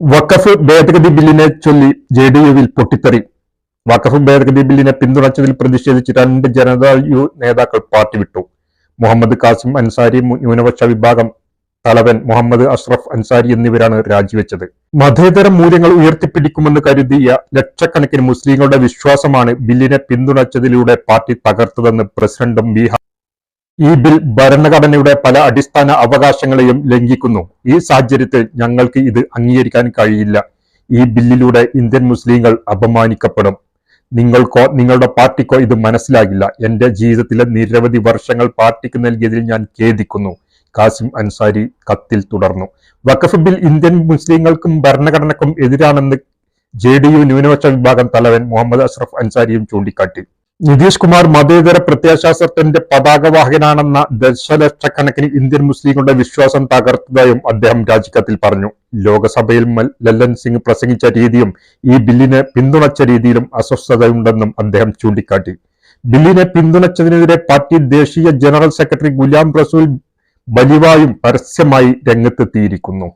വഖഫ് ഭേദഗതി ബില്ലിനെ ചൊല്ലി ജെ ഡി യുവിൽ പൊട്ടിത്തെറി. വഖഫ് ഭേദഗതി ബില്ലിനെ പിന്തുണച്ചതിൽ പ്രതിഷേധിച്ച് രണ്ട് ജനതാ യു നേതാക്കൾ പാർട്ടി വിട്ടു. മുഹമ്മദ് കാസിം അൻസാരി ന്യൂനപക്ഷ വിഭാഗം തലവൻ മുഹമ്മദ് അഷ്റഫ് അൻസാരി എന്നിവരാണ് രാജിവെച്ചത്. മതേതര മൂല്യങ്ങൾ ഉയർത്തിപ്പിടിക്കുമെന്ന് കരുതിയ ലക്ഷക്കണക്കിന് മുസ്ലിങ്ങളുടെ വിശ്വാസമാണ് ബില്ലിനെ പിന്തുണച്ചതിലൂടെ പാർട്ടി തകർത്തതെന്ന് പ്രസിഡന്റും ബീഹാർ ഈ ബിൽ ഭരണഘടനയുടെ പല അടിസ്ഥാന അവകാശങ്ങളെയും ലംഘിക്കുന്നു. ഈ സാഹചര്യത്തിൽ ഞങ്ങൾക്ക് ഇത് അംഗീകരിക്കാൻ കഴിയില്ല. ഈ ബില്ലിലൂടെ ഇന്ത്യൻ മുസ്ലിങ്ങൾ അപമാനിക്കപ്പെടും. നിങ്ങൾക്കോ നിങ്ങളുടെ പാർട്ടിക്കോ ഇത് മനസ്സിലാകില്ല. എന്റെ ജീവിതത്തിലെ നിരവധി വർഷങ്ങൾ പാർട്ടിക്ക് നൽകിയതിൽ ഞാൻ ഖേദിക്കുന്നു. കാസിം അൻസാരി കത്തിൽ തുടർന്നു. വഖഫ് ബിൽ ഇന്ത്യൻ മുസ്ലിങ്ങൾക്കും ഭരണഘടനക്കും എതിരാണെന്ന് ജെ ഡി യു ന്യൂനപക്ഷ വിഭാഗം തലവൻ മുഹമ്മദ് അഷ്റഫ് അൻസാരിയും ചൂണ്ടിക്കാട്ടി. നിതീഷ് കുമാർ മതേതര പ്രത്യയശാസ്ത്രത്തിന്റെ പതാകവാഹകനാണെന്ന ദശലക്ഷക്കണക്കിന് ഇന്ത്യൻ മുസ്ലിങ്ങളുടെ വിശ്വാസം തകർത്തതായും അദ്ദേഹം രാജിക്കത്തിൽ പറഞ്ഞു. ലോകസഭയിൽ ലല്ലൻ സിംഗ് പ്രസംഗിച്ച രീതിയും ഈ ബില്ലിനെ പിന്തുണച്ച രീതിയിലും അസ്വസ്ഥതയുണ്ടെന്നും അദ്ദേഹം ചൂണ്ടിക്കാട്ടി. ബില്ലിനെ പിന്തുണച്ചതിനെതിരെ പാർട്ടി ദേശീയ ജനറൽ സെക്രട്ടറി ഗുലാം റസൂൽ ബലിവായും പരസ്യമായി രംഗത്തെത്തിയിരിക്കുന്നു.